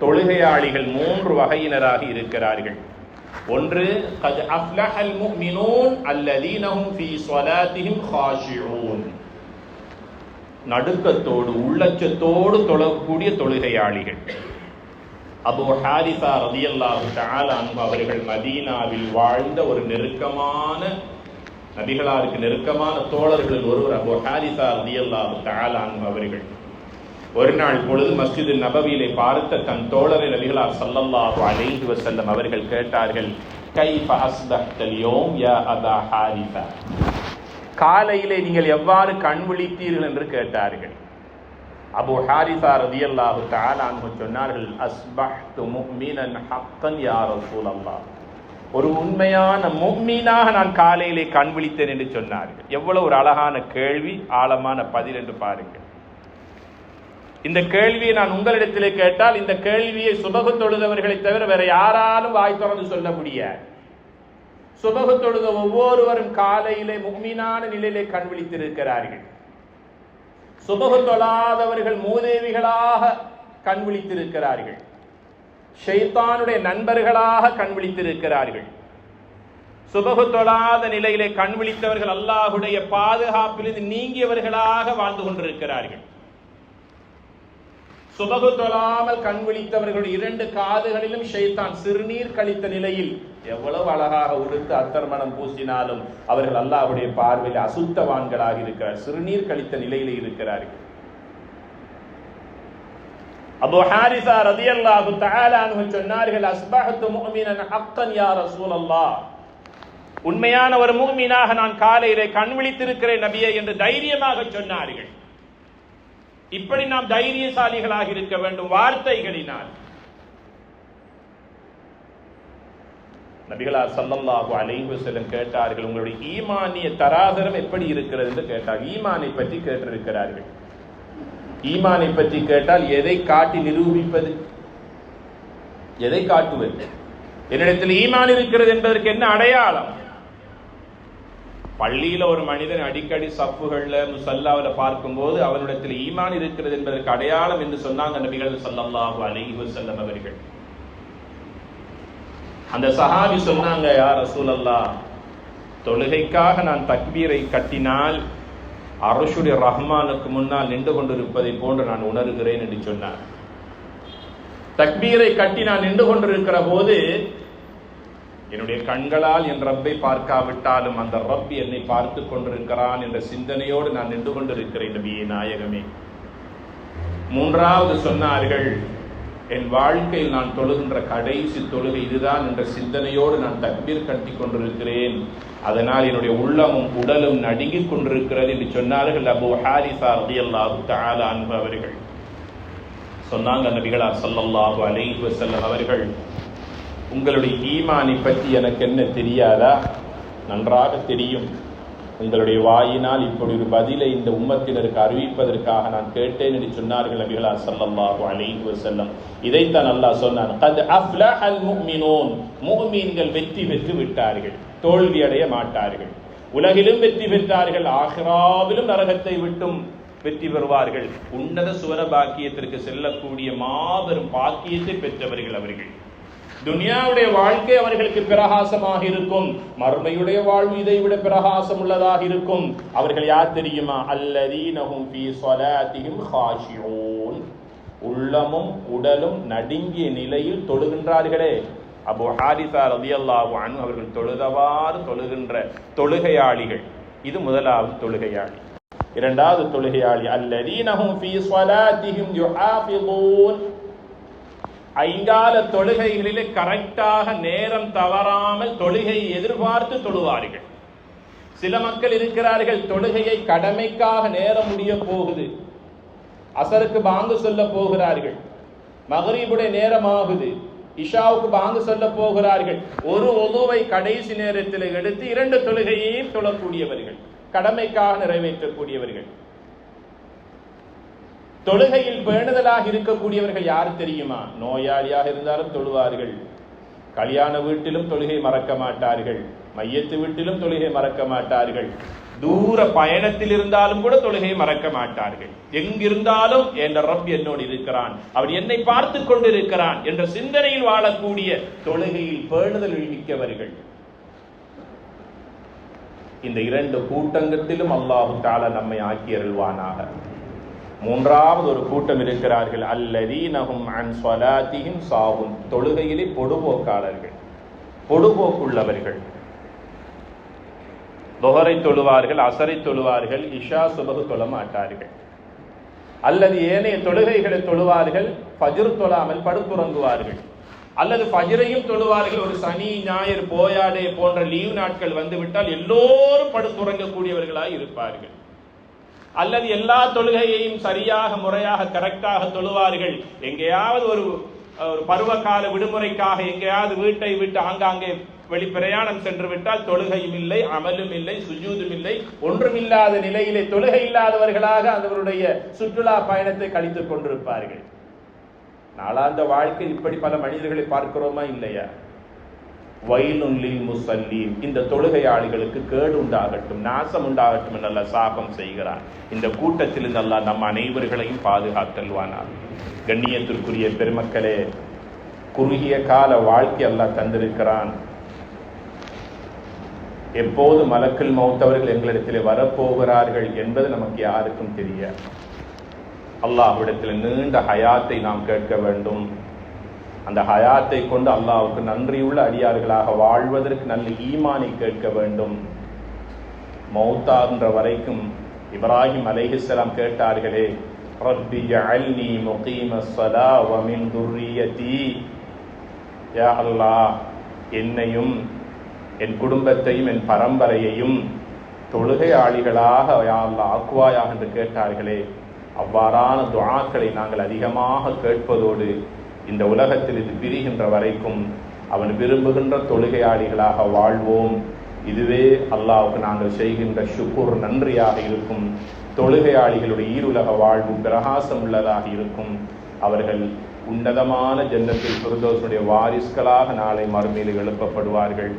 தொழுகையாளிகள் மூன்று வகையினராக இருக்கிறார்கள். ஒன்று கத் அஃப்லஹல் முஃமினூன் அல்லதீனஹும் ஃபீ ஸலாத்திஹிம் நடுக்கத்தோடு உள்ளச்சத்தோடு தொழக்கூடிய தொழுகையாளிகள். அபு ஹாரிசா ரதியல்லாஹு தஆலா அவர்கள் மதீனாவில் வாழ்ந்த ஒரு நெருக்கமான நபிகளாருக்கு நெருக்கமான தோழர்களில் ஒருவர் அபோ ஹாரிசா ரதியல்லாஹு தஆலா அவர்கள். ஒரு நாள் பொழுது மஸ்ஜிது நபவியிலே பார்த்த தன் தோழரை நபிகளார் சல்லல்லாஹு அலைஹி வசல்லம் அவர்கள் கேட்டார்கள் கைஃப அஸ்பஹ்தல் யௌம் யா அபா ஹாரிசா காலையிலே நீங்கள் எவ்வாறு கண் விழித்தீர்கள் என்று கேட்டார்கள். அபு ஹாரிசா ரதியல்லாஹு தஆலா சொன்னார்கள் அஸ்பஹ்து முஃமினன் ஹக்கன் யா ரசூலல்லாஹ். ஒரு உண்மையான முக்மீனாக நான் காலையிலே கண் விழித்தேன் என்று சொன்னார்கள். எவ்வளவு ஒரு அழகான கேள்வி ஆழமான பதில் என்று பாருங்கள். இந்த கேள்வியை நான் உங்களிடத்திலே கேட்டால் இந்த கேள்வியை சுபகு தொழுதவர்களை தவிர வேற யாராலும் வாய் திறந்து சொல்ல முடியாது. சுபகு தொழுத ஒவ்வொருவரும் காலையிலே முக்மீனான நிலையிலே கண் விழித்திருக்கிறார்கள். சுபகு தொழாதவர்கள் மூதேவிகளாக கண் விழித்திருக்கிறார்கள். ஷெய்தானுடைய நண்பர்களாக கண் விழித்திருக்கிறார்கள். சுபகு தொழாத நிலையிலே கண் விழித்தவர்கள் அல்லாஹுடைய பாதுகாப்பிலிருந்து நீங்கியவர்களாக வாழ்ந்து கொண்டிருக்கிறார்கள். சுபகு தொழாமல் கண் விழித்தவர்களுடைய இரண்டு காதுகளிலும் ஷைத்தான் சிறுநீர் கழித்த நிலையில் எவ்வளவு அழகாக உடுத்து அத்தர்மணம் பூசினாலும் அவர்கள் அல்லாவுடைய பார்வையில் அசுத்தவான்களாக இருக்கிறார். சிறுநீர் கழித்த நிலையில் இருக்கிறார்கள் அபு ஹாரிசா ரதியல்லாஹு தஆலா அன்ஹு சொன்னார்கள் அஸ்பஹத்து முஃமினன் ஹக்கன் யா ரசூலல்லாஹ். உண்மையான ஒரு முகமீனாக நான் காலையிலே கண் விழித்திருக்கிறேன் நபியே என்று தைரியமாக சொன்னார்கள். இப்படி நாம் தைரியசாலிகளாக இருக்க வேண்டும் வார்த்தைகளினால். நபிகளா ஸல்லல்லாஹு அலைஹு செல்லும் கேட்டார்கள் உங்களுடைய ஈமானிய தராதரம் எப்படி இருக்கிறது? என்று கேட்டார். ஈமானை பற்றி கேட்டிருக்கிறார்கள். ஈமானை பற்றி கேட்டால் எதை காட்டி நிரூபிப்பது? எதை காட்டுவது? என்னிடத்தில் ஈமான் இருக்கிறது என்பதற்கு என்ன அடையாளம்? பள்ளியில ஒரு மனிதன் அடிக்கடி சப்புகள்ல முசல்லாவில பார்க்கும்போது அவனிடத்தில் ஈமான் இருக்கிறது என்பதற்கு அடையாளம் என்று சொன்னாங்க நபிகள் சல்லாஹு அலைஹி செல்லம் அவர்கள். அந்த சஹாபி சொன்னாங்க யார் ரசூலல்லா தொழுகைக்காக நான் தக்பீரை கட்டினால் அரசுடைய ரஹ்மானுக்கு முன்னால் நின்று கொண்டிருப்பதை போன்று நான் உணர்கிறேன் என்று சொன்னார். தக்பீரை கட்டி நான் நின்று கொண்டிருக்கிற போது என்னுடைய கண்களால் என் ரப்பை பார்க்காவிட்டாலும் அந்த ரப் என்னை பார்த்து கொண்டிருக்கிறான் என்ற சிந்தனையோடு நான் நின்று கொண்டிருக்கிறேன் நபியே நாயகமே. மூன்றாவது சொன்னார்கள் என் வாழ்க்கையில் நான் தொழுகின்ற கடைசி தொழுகை இதுதான் என்ற சிந்தனையோடு நான் தக்பீர் கட்டி கொண்டிருக்கிறேன். அதனால் என்னுடைய உள்ளமும் உடலும் நடுங்கிக் கொண்டிருக்கிறது என்று சொன்னார்கள் அபு ஹாரிசா ரலியல்லாஹு தஆலா அவர்கள். சொன்னாங்க நபிகளா சல்லல்லாஹு அலைஹி வசல்லம் அவர்கள் உங்களுடைய ஈமானை பற்றி எனக்கு என்ன தெரியாதா? நன்றாக தெரியும். உங்களுடைய வாயினால் இப்படி ஒரு பதிலை இந்த உம்மத்தினருக்கு அறிவிப்பதற்காக நான் கேட்டேன் என்று சொன்னார்கள் நபிகளா ஸல்லல்லாஹு அலைஹி வஸல்லம். இதைத்தான் அல்லாஹ் சொன்னான் கத் அஃப்லஹல் முஃமினூன். முஃமின்கள் வெற்றி பெற்று விட்டார்கள் தோல்வி அடைய மாட்டார்கள். உலகிலும் வெற்றி பெற்றார்கள் ஆஹ்ராவிலும் நரகத்தை விட்டும் வெற்றி பெறுவார்கள். உன்னத சுவர பாக்கியத்திற்கு செல்லக்கூடிய மாபெரும் பாக்கியத்தை பெற்றவர்கள் அவர்கள். துனியாவுடைய வாழ்க்கை அவர்களுக்கு பிரகாசமாக இருக்கும். மறுமையுடைய வாழ்வு இதை விட பிரகாசம் உள்ளதாக இருக்கும். அவர்கள் யார் தெரியுமா? அல்லதீனஹும் ஃபீ ஸலாத்திஹிம் உள்ளமும் உடலும் நடுங்கிய நிலையில் தொழுகின்றார்களே. அபு ஹாரிசா ரலியல்லாஹு அன்ஹு அவர்கள் தொழுதவாறு தொழுகின்ற தொழுகையாளிகள். இது முதலாவது தொழுகையாளி. இரண்டாவது தொழுகையாளி அல்லதீனஹும் ஃபீ ஸலாத்திஹிம் ஐங்கால தொழுகைகளிலே கரெக்டாக நேரம் தவறாமல் தொழுகையை எதிர்பார்த்து தொழுவார்கள். சில மக்கள் இருக்கிறார்கள் தொழுகையை கடமைக்காக நேரம் முடிய போகுது. அசருக்கு பாங்கு சொல்ல போகிறார்கள். மகரீபுடைய நேரம் ஆகுது இஷாவுக்கு பாங்கு சொல்ல போகிறார்கள். ஒரு ஒதுவை கடைசி நேரத்தில் எடுத்து இரண்டு தொழுகையையும் தொழக்கூடியவர்கள் கடமைக்காக நிறைவேற்றக்கூடியவர்கள். தொழுகையில் பேணுதலாக இருக்கக்கூடியவர்கள் யார் தெரியுமா? நோயாளியாக இருந்தாலும் தொழுவார்கள். கல்யாண வீட்டிலும் தொழுகை மறக்க மாட்டார்கள். மையத்து வீட்டிலும் தொழுகை மறக்க மாட்டார்கள். தூர பயணத்தில் இருந்தாலும் கூட தொழுகையை மறக்க மாட்டார்கள். எங்கிருந்தாலும் என்ற ரப் என்னோடு இருக்கிறான். அவர் என்னை பார்த்து கொண்டிருக்கிறான் என்ற சிந்தனையில் வாழக்கூடிய தொழுகையில் பேணுதல் மிக்கவர்கள். இந்த இரண்டு கூட்டங்கத்திலும் அல்லாஹு தாலா நம்மை ஆக்கி அருள்வானாக. மூன்றாவது ஒரு கூட்டம் இருக்கிறார்கள். அல்லதீனஹும் அன் சொலாத்தியும் சாவும் தொழுகையிலே பொடுபோக்காளர்கள். பொடுபோக்குள்ளவர்கள். தொகரை தொழுவார்கள் அசரை தொழுவார்கள் இஷா சுபகு தொழ மாட்டார்கள். அல்லது ஏனைய தொழுகைகளை தொழுவார்கள் பஜிர் தொழாமல் படுத்துறங்குவார்கள். அல்லது பஜிரையும் தொழுவார்கள் ஒரு சனி ஞாயிறு போயாடே போன்ற லீவ் நாட்கள் வந்துவிட்டால் எல்லோரும் படுத்துறங்கக்கூடியவர்களாக இருப்பார்கள். அல்லது எல்லா தொழுகையையும் சரியாக முறையாக கரெக்டாக தொழுவார்கள். எங்கேயாவது ஒரு ஒரு பருவகால விடுமுறைக்காக எங்கேயாவது வீட்டை விட்டு ஆங்காங்கே வெளி பிரயாணம் சென்று விட்டால் தொழுகையும் இல்லை அமலும் இல்லை சுஜூதும் இல்லை. ஒன்றுமில்லாத நிலையிலே தொழுகை இல்லாதவர்களாக அவருடைய சுற்றுலா பயணத்தை கழித்துக் கொண்டிருப்பார்கள். நாளாந்த வாழ்க்கை இப்படி பல மனிதர்களை பார்க்கிறோமா இல்லையா? வயலுள்ளில் முசல்லீம் இந்த தொழுகையாளிகளுக்கு கேடு உண்டாகட்டும் நாசம் உண்டாகட்டும் என்று சாபம் செய்கிறான். இந்த கூட்டத்தில் நல்லா நம் அனைவர்களையும் பாதுகாத்தல்வானார் கண்ணியத்திற்குரிய பெருமக்களே குறுகிய கால வாழ்க்கை எல்லாம் தந்திருக்கிறான். எப்போது மலக்கில் மௌத்தவர்கள் எங்களிடத்திலே வரப்போகிறார்கள் என்பது நமக்கு யாருக்கும் தெரியாது. அல்லாஹ்விடத்தில் நீண்ட ஹயாத்தை நாம் கேட்க வேண்டும். அந்த ஹயாத்தை கொண்டு அல்லாவுக்கு நன்றியுள்ள அடியார்களாக வாழ்வதற்கு நல்ல ஈமானை கேட்க வேண்டும். மௌத்தாகின்ற வரைக்கும் இப்ராஹிம் அலைஹிஸ்லாம் கேட்டார்களே ரப்பி ஜஅல்னி முகீம ஸலா வமின் மின் யா அல்லாஹ் என்னையும் என் குடும்பத்தையும் என் பரம்பரையையும் தொழுகையாளிகளாக யா அல்லா ஆக்குவாயாக என்று கேட்டார்களே அவ்வாறான துவாக்களை நாங்கள் அதிகமாக கேட்பதோடு இந்த உலகத்தில் இது பிரிகின்ற வரைக்கும் அவன் விரும்புகின்ற தொழுகையாளிகளாக வாழ்வோம். இதுவே அல்லாவுக்கு நாங்கள் செய்கின்ற ஷுக்குர் நன்றியாக இருக்கும். தொழுகையாளிகளுடைய ஈருலக வாழ்வு பிரகாசம் உள்ளதாக இருக்கும். அவர்கள் உன்னதமான ஜன்னத்தில் பிரதோசனுடைய வாரிஸ்களாக நாளை மறுமையில் எழுப்பப்படுவார்கள்.